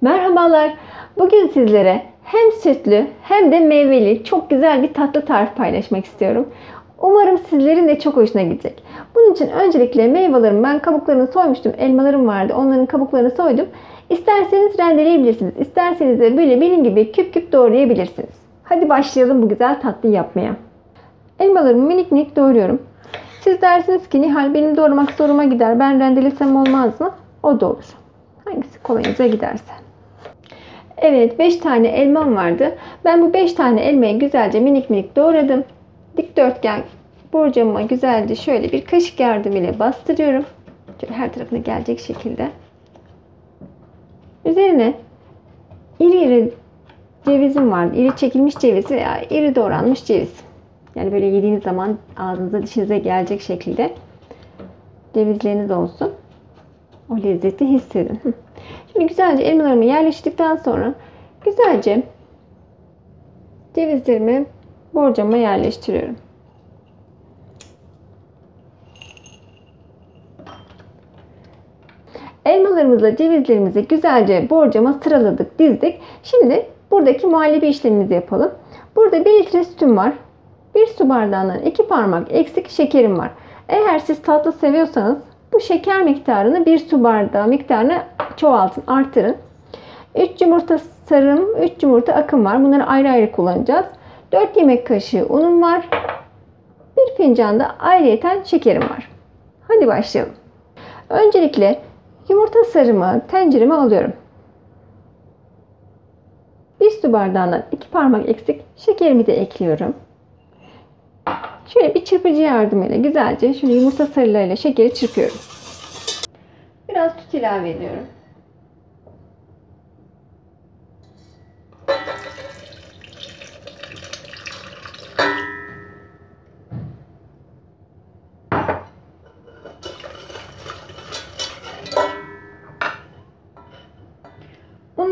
Merhabalar. Bugün sizlere hem sütlü hem de meyveli çok güzel bir tatlı tarif paylaşmak istiyorum. Umarım sizlerin de çok hoşuna gidecek. Bunun için öncelikle meyvelerimi ben kabuklarını soymuştum. Elmalarım vardı. Onların kabuklarını soydum. İsterseniz rendeleyebilirsiniz. İsterseniz de böyle benim gibi küp küp doğrayabilirsiniz. Hadi başlayalım bu güzel tatlıyı yapmaya. Elmalarımı minik minik doğruyorum. Siz dersiniz ki Nihal benim doğramak zoruma gider. Ben rendelesem olmaz mı? O da olur. Hangisi kolayınıza giderse. Evet 5 tane elmam vardı. Ben bu 5 tane elmayı güzelce minik minik doğradım. Dikdörtgen borcamıma güzelce şöyle bir kaşık yardımıyla bastırıyorum. Şöyle her tarafına gelecek şekilde. Üzerine iri iri cevizim vardı. İri çekilmiş ceviz veya iri doğranmış ceviz. Yani böyle yediğiniz zaman ağzınıza dişinize gelecek şekilde cevizleriniz olsun. O lezzeti hissedin. Şimdi güzelce elmalarımı yerleştirdikten sonra güzelce cevizlerimi borcama yerleştiriyorum. Elmalarımızla cevizlerimizi güzelce borcama sıraladık, dizdik. Şimdi buradaki muhallebi işlemimizi yapalım. Burada 1 litre sütüm var. 1 su bardağından 2 parmak eksik şekerim var. Eğer siz tatlı seviyorsanız bu şeker miktarını 1 su bardağı miktarını çoğaltın, artırın. 3 yumurta sarım, 3 yumurta akım var. Bunları ayrı ayrı kullanacağız. 4 yemek kaşığı unum var. 1 fincan da ayrıyeten şekerim var. Hadi başlayalım. Öncelikle yumurta sarımı tencereme alıyorum. 1 su bardağından 2 parmak eksik şekerimi de ekliyorum. Şöyle bir çırpıcı yardımıyla güzelce şöyle yumurta sarılarıyla şekeri çırpıyorum. Biraz süt ilave ediyorum.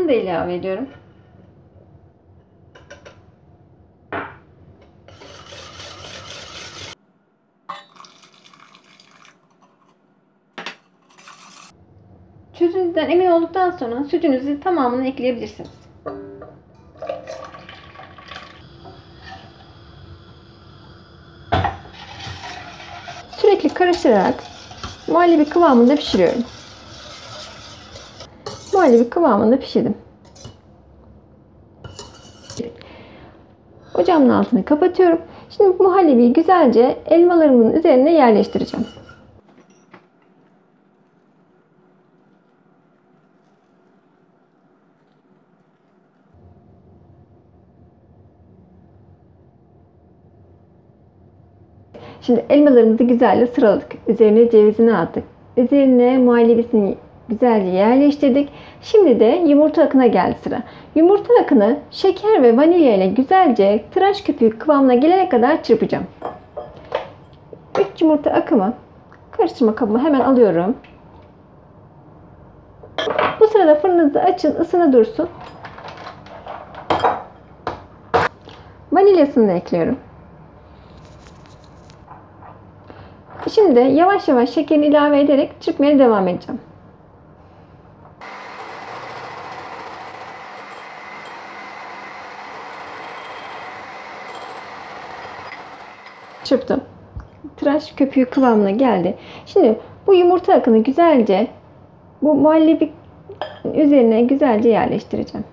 Da ilave ediyorum. Çözünüzden emin olduktan sonra sütünüzü tamamını ekleyebilirsiniz. Sürekli karıştırarak muhallebi kıvamında pişiriyorum. Muhallebi kıvamında pişirdim. Ocağımın altını kapatıyorum. Şimdi muhallebiyi güzelce elmalarımın üzerine yerleştireceğim. Şimdi elmalarımızı güzelce sıraladık. Üzerine cevizini attık. Üzerine muhallebisini güzelce yerleştirdik. Şimdi de yumurta akına geldi sıra. Yumurta akını şeker ve vanilya ile güzelce tıraş köpüğü kıvamına gelene kadar çırpacağım. 3 yumurta akımı karıştırma kabıma hemen alıyorum. Bu sırada fırınınızı açın, ısına dursun. Vanilyasını da ekliyorum. Şimdi yavaş yavaş şekerini ilave ederek çırpmaya devam edeceğim. Çırptım. Tıraş köpüğü kıvamına geldi. Şimdi bu yumurta akını güzelce bu muhallebi üzerine güzelce yerleştireceğim.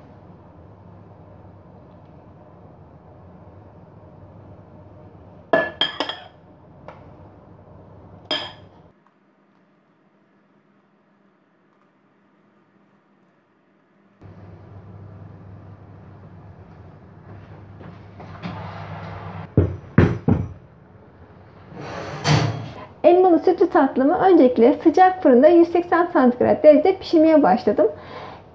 Elmalı sütlü tatlımı öncelikle sıcak fırında 180 santigrat derecede pişirmeye başladım.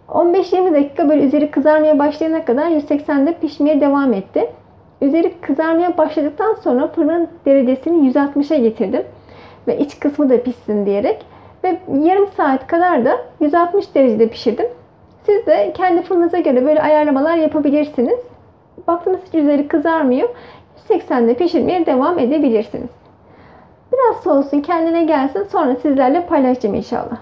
15-20 dakika böyle üzeri kızarmaya başlayana kadar 180'de pişmeye devam etti. Üzeri kızarmaya başladıktan sonra fırının derecesini 160'a getirdim. Ve iç kısmı da pişsin diyerek. Ve yarım saat kadar da 160 derecede pişirdim. Siz de kendi fırınıza göre böyle ayarlamalar yapabilirsiniz. Baktınız hiç üzeri kızarmıyor. 180'de pişirmeye devam edebilirsiniz. Biraz soğusun kendine gelsin sonra sizlerle paylaşacağım inşallah.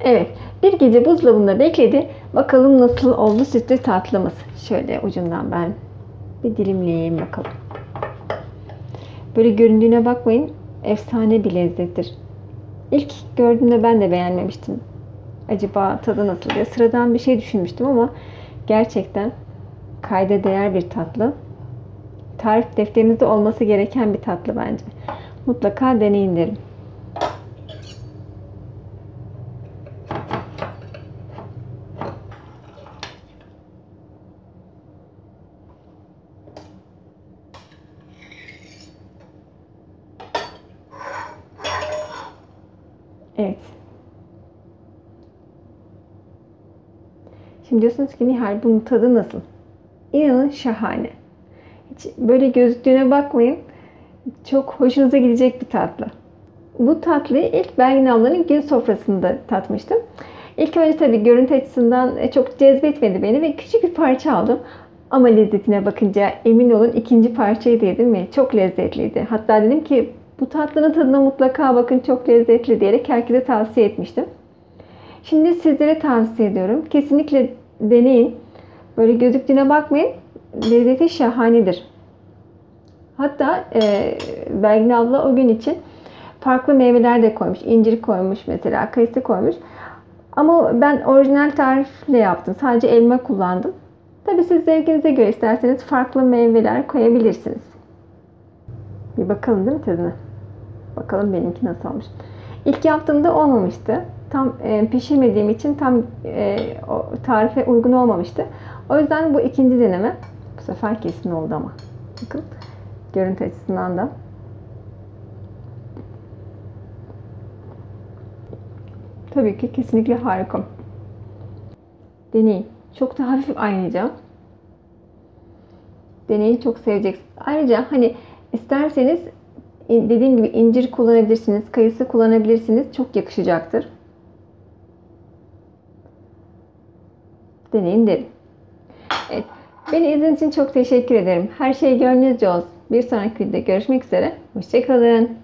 Evet, bir gece buzdolabında bekledi. Bakalım nasıl oldu sütlü tatlımız. Şöyle ucundan ben bir dilimleyeyim bakalım. Böyle göründüğüne bakmayın. Efsane bir lezzettir. İlk gördüğümde ben de beğenmemiştim. Acaba tadı nasıl diye sıradan bir şey düşünmüştüm ama gerçekten kayda değer bir tatlı. Tarif defterinizde olması gereken bir tatlı bence. Mutlaka deneyin derim. Evet. Şimdi diyorsunuz ki Nihal bunun tadı nasıl? İnanın şahane. Hiç böyle gözüktüğüne bakmayın. Çok hoşunuza gidecek bir tatlı. Bu tatlıyı ilk Belgin ablanın gün sofrasında tatmıştım. İlk önce tabii görüntü açısından e, çok cezbetmedi beni ve küçük bir parça aldım. Ama lezzetine bakınca emin olun ikinci parçayı da yedim ve çok lezzetliydi. Hatta dedim ki bu tatlının tadına mutlaka bakın çok lezzetli diyerek herkese tavsiye etmiştim. Şimdi sizlere tavsiye ediyorum. Kesinlikle deneyin. Böyle gözüktüğüne bakmayın. Lezzeti şahanedir. Hatta e, Belgin abla o gün için farklı meyveler de koymuş. İncir koymuş mesela, kayısı koymuş. Ama ben orijinal tarifle yaptım. Sadece elma kullandım. Tabi siz zevkinize göre isterseniz farklı meyveler koyabilirsiniz. Bir bakalım değil mi tadına? Bakalım benimki nasıl olmuş. İlk yaptığımda olmamıştı. Tam e, pişirmediğim için tam e, o tarife uygun olmamıştı. O yüzden bu ikinci deneme. Bu sefer kesin oldu ama. Bakın görüntü açısından da. Tabii ki kesinlikle harika. Deneyin. Çok da hafif ayrıca. Deneyin çok seveceksiniz. Ayrıca hani isterseniz dediğim gibi incir kullanabilirsiniz, kayısı kullanabilirsiniz. Çok yakışacaktır. Deneyin derim. Evet. Beni izlediğiniz için çok teşekkür ederim. Her şey gönlünüzce olsun. Bir sonraki videoda görüşmek üzere. Hoşçakalın.